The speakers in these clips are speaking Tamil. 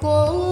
过。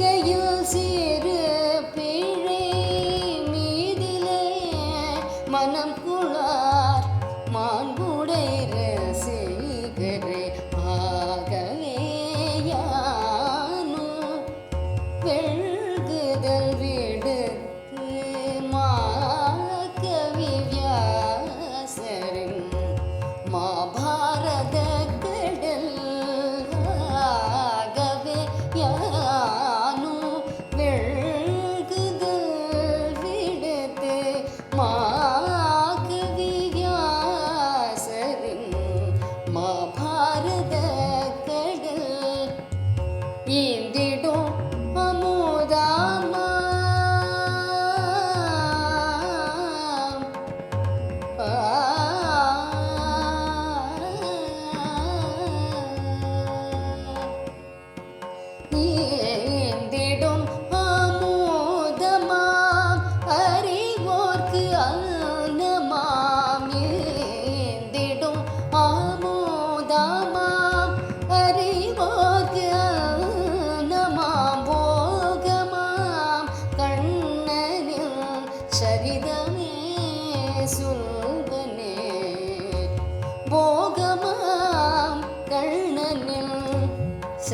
வாழ்க்கையில் சிறு பிழை மீதிலே மனம் குழார் மாண்புடை ரசிகரே ஆகவே யானு சேர்ந்திடும் அமுதாமா. நீ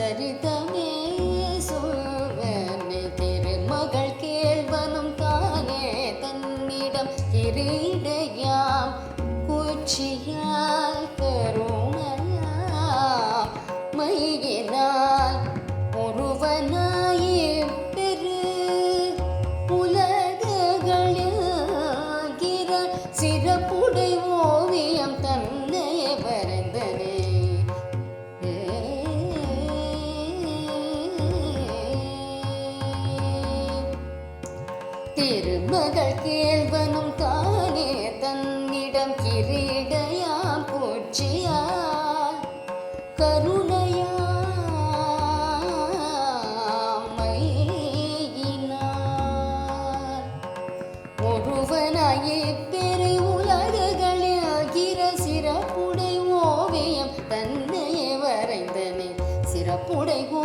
சரிதமே சொல்வனே திருமகள் கேள்வனும் தானே தன்னிடம் திரிடையாம். குச்சியால் கருணையாம் மயிலாம் திருமகள் கேள்வனும் தானே தன்னிடம் கிரீடையா பூச்சியா கருணையாமையினார். ஒருவனாயே பெரு உலகுகளில் ஆகிற சிறப்புடை ஓவியம் தன்னையே வரைந்தனே. சிறப்புடை ஓ